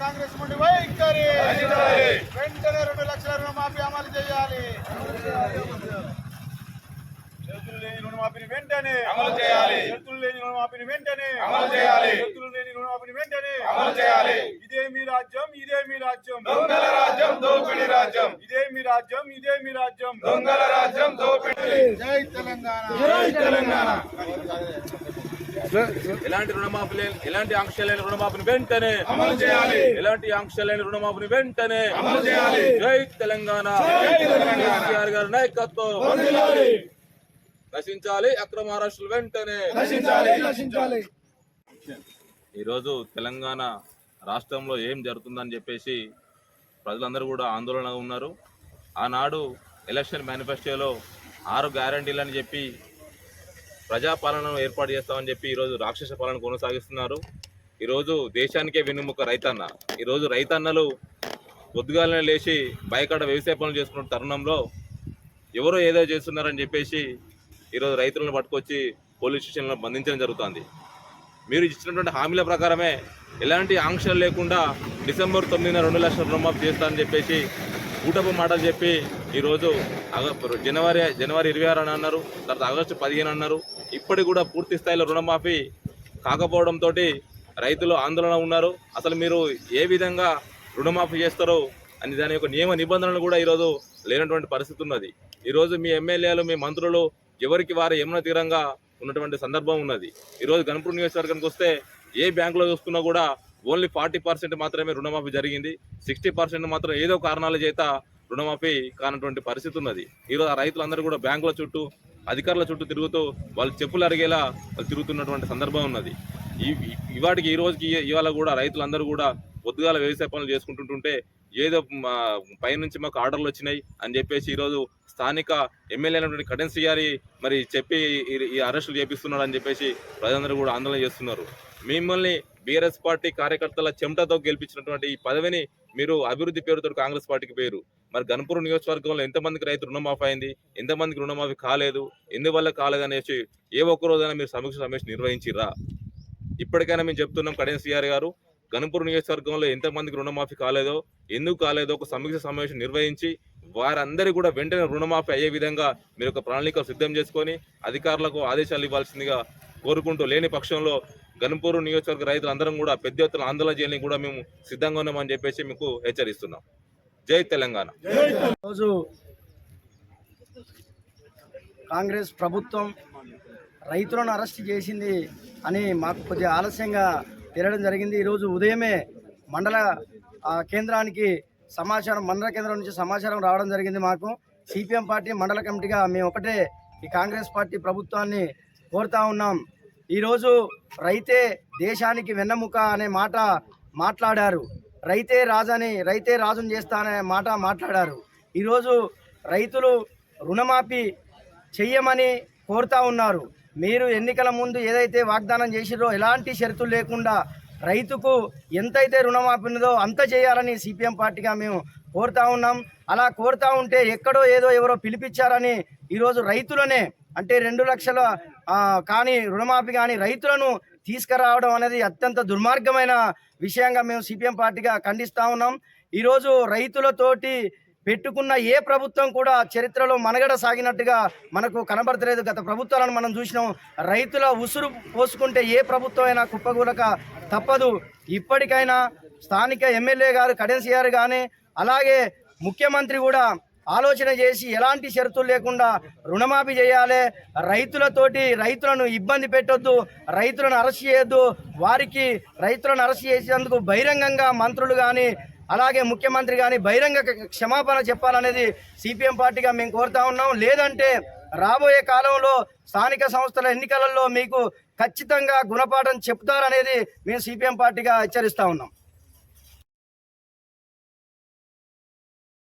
కాంగ్రెస్ నుండి వైఖరి. వెంటనే రెండు లక్షల రుణమాఫీ అమలు చేయాలి షరతులు లేని రుణమాఫీని వెంటనే అమలు చేయాలి. షరతులు లేని రుణమాఫీని వెంటనే అమలు చేయాలి. షరతులు లేని రుణమాఫీని వెంటనే అమలు చేయాలి. ఇదే మీ రాజ్యం ఇదే మీ రాజ్యం దొంగల రాజ్యం దోపిడి రాజ్యం ఇదే మీ రాజ్యం ఇదే మీ రాజ్యం దొంగల రాజ్యం దోపిడి జై తెలంగాణ జై తెలంగాణ ఎలాంటి రుణమాఫీ లేని ఎలాంటి ఆంక్షలు లేని రుణమాఫీని వెంటనే అమలు చేయాలి. ఎలాంటి ఆంక్షలు లేని రుణమాఫీని వెంటనే అమలు చేయాలి. జై తెలంగాణ. కేసీఆర్ గారి నాయకత్వం. నశించాలి అక్రమ అరెస్టులు వెంటనే ఈరోజు తెలంగాణ రాష్ట్రంలో ఏం జరుగుతుందని చెప్పేసి ప్రజలందరూ కూడా ఆందోళనగా ఉన్నారు ఆనాడు ఎలక్షన్ మేనిఫెస్టోలో ఆరు గ్యారంటీలని చెప్పి ప్రజాపాలనను ఏర్పాటు చేస్తామని చెప్పి ఈరోజు రాక్షస పాలన కొనసాగిస్తున్నారు. ఈరోజు దేశానికే వెన్నుముక రైతన్న. ఈరోజు రైతన్నలు పొద్దుగాలనే లేచి బయకాడ వ్యవసాయ పనులు చేసుకున్న తరుణంలో ఎవరో ఏదో చేస్తున్నారని చెప్పేసి ఈరోజు రైతులను పట్టుకొచ్చి పోలీస్ స్టేషన్లో బంధించడం జరుగుతుంది. మీరు ఇచ్చినటువంటి హామీల ప్రకారమే ఎలాంటి ఆంక్షలు లేకుండా డిసెంబర్ తొమ్మిదిన రెండు లక్షల రుణమాఫీ చేస్తానని చెప్పేసి ఊటపు మాటలు చెప్పి ఈరోజు జనవరి జనవరి ఇరవై ఆరు అని అన్నారు తర్వాత ఆగస్టు పదిహేను అన్నారు. ఇప్పటికి కూడా పూర్తి స్థాయిలో రుణమాఫీ కాకపోవడంతో రైతులు ఆందోళన ఉన్నారు. అసలు మీరు ఏ విధంగా రుణమాఫీ చేస్తారో అని దాని యొక్క నియమ నిబంధనలు కూడా ఈరోజు లేనటువంటి పరిస్థితి ఉన్నది. ఈరోజు మీ ఎమ్మెల్యేలు మీ మంత్రులు ఎవరికి వారు యమున తీరంగా ఉన్నటువంటి సందర్భం ఉన్నది. ఈరోజు గణపూర్ నియోజకవర్గానికి వస్తే ఏ బ్యాంకులో చూసుకున్నా కూడా ఓన్లీ ఫార్టీ పర్సెంట్ మాత్రమే రుణమాఫీ జరిగింది. సిక్స్టీ పర్సెంట్ మాత్రం ఏదో కారణాల చేత రుణమాఫీ కానటువంటి పరిస్థితి ఉన్నది. ఈరోజు ఆ రైతులందరూ కూడా బ్యాంకుల చుట్టూ అధికారుల చుట్టూ తిరుగుతూ వాళ్ళు చెప్పులు అరిగేలా వాళ్ళు తిరుగుతున్నటువంటి సందర్భం ఉన్నది. ఈ ఇవాటికి ఈ రోజుకి ఇవాళ కూడా రైతులందరూ కూడా పొద్దుగాల వ్యవసాయ పనులు చేసుకుంటుంటుంటే ఏదో మా పైనుంచి మాకు ఆర్డర్లు వచ్చినాయి అని చెప్పేసి ఈరోజు స్థానిక ఎమ్మెల్యే అయినటువంటి కటెన్సీ గారి మరి చెప్పి ఈ- ఈ అరెస్టులు చేపిస్తున్నాడు అని చెప్పేసి ప్రజలందరూ కూడా ఆందోళన చేస్తున్నారు. మిమ్మల్ని బీఆర్ఎస్ పార్టీ కార్యకర్తల చెమటతో గెలిపించినటువంటి ఈ పదవిని మీరు అభివృద్ధి పేరుతో కాంగ్రెస్ పార్టీకి పేరు. మరి గణపూర్ నియోజకవర్గంలో ఎంతమందికి రైతు రుణమాఫీ అయింది? ఎంతమందికి రుణమాఫీ కాలేదు? ఎందువల్ల కాలేదు అనేసి ఏ ఒక్క రోజైనా మీరు సమీక్ష సమావేశం నిర్వహించిరా ఇప్పటికైనా మేము చెప్తున్నాం కడియం సిఆర్ గారు గణపూర్ నియోజకవర్గంలో ఎంతమందికి రుణమాఫీ కాలేదో ఎందుకు కాలేదో ఒక సమీక్ష సమావేశం నిర్వహించి వారందరి కూడా వెంటనే రుణమాఫీ అయ్యే విధంగా మీరు ఒక ప్రణాళిక సిద్ధం చేసుకొని అధికారులకు ఆదేశాలు ఇవ్వాల్సిందిగా కోరుకుంటూ లేని పక్షంలో గణపూర్ నియోజకవర్గ రైతులందరం కూడా పెద్ద ఎత్తున ఆందోళన చేయడానికి కూడా మేము సిద్ధంగా ఉన్నామని చెప్పేసి మీకు హెచ్చరిస్తున్నాం. జై తెలంగాణ. రోజు కాంగ్రెస్ ప్రభుత్వం రైతులను అరెస్ట్ చేసింది అని మాకు కొద్దిగా ఆలస్యంగా తెలియడం జరిగింది. ఈరోజు ఉదయమే మండల కేంద్రానికి సమాచారం మండల కేంద్రం నుంచి సమాచారం రావడం జరిగింది మాకు. సిపిఎం పార్టీ మండల కమిటీగా మేము ఒకటే ఈ కాంగ్రెస్ పార్టీ ప్రభుత్వాన్ని కోరుతా ఉన్నాం. ఈరోజు రైతే దేశానికి వెన్నెముక అనే మాట మాట్లాడారు. రైతే రాజని రైతే రాజును చేస్తాననే మాట మాట్లాడారు. ఈరోజు రైతులు రుణమాఫీ చెయ్యమని కోరుతా ఉన్నారు. మీరు ఎన్నికల ముందు ఏదైతే వాగ్దానం చేసిరో ఎలాంటి షరతులు లేకుండా రైతుకు ఎంతైతే రుణమాఫీ ఉన్నదో అంత చేయాలని సిపిఎం పార్టీగా మేము కోరుతా ఉన్నాం. అలా కోరుతా ఉంటే ఎక్కడో ఏదో ఎవరో పిలిపించారని ఈరోజు రైతులనే అంటే రెండు లక్షల కానీ రుణమాఫీ కానీ రైతులను తీసుకురావడం అనేది అత్యంత దుర్మార్గమైన విషయంగా మేము సిపిఎం పార్టీగా ఖండిస్తా ఉన్నాం. ఈరోజు రైతులతోటి పెట్టుకున్న ఏ ప్రభుత్వం కూడా చరిత్రలో మనగడ సాగినట్టుగా మనకు కనబడతలేదు. గత ప్రభుత్వాలను మనం చూసినాం. రైతుల ఉసురు పోసుకుంటే ఏ ప్రభుత్వం అయినా కుప్పగూలక తప్పదు. ఇప్పటికైనా స్థానిక ఎమ్మెల్యే గారు కడెన్సీఆర్ కానీ అలాగే ముఖ్యమంత్రి కూడా ఆలోచన చేసి ఎలాంటి షరతులు లేకుండా రుణమాఫీ చేయాలి. రైతులతోటి రైతులను ఇబ్బంది పెట్టొద్దు. రైతులను అరెస్ట్ చేయొద్దు. వారికి రైతులను అరెస్ట్ చేసేందుకు బహిరంగంగా మంత్రులు కానీ అలాగే ముఖ్యమంత్రి కానీ బహిరంగ క్షమాపణ చెప్పాలనేది సిపిఎం పార్టీగా మేము కోరుతా ఉన్నాం. లేదంటే రాబోయే కాలంలో స్థానిక సంస్థల ఎన్నికలలో మీకు ఖచ్చితంగా గుణపాఠం చెప్తారనేది మేము సిపిఎం పార్టీగా హెచ్చరిస్తా ఉన్నాం.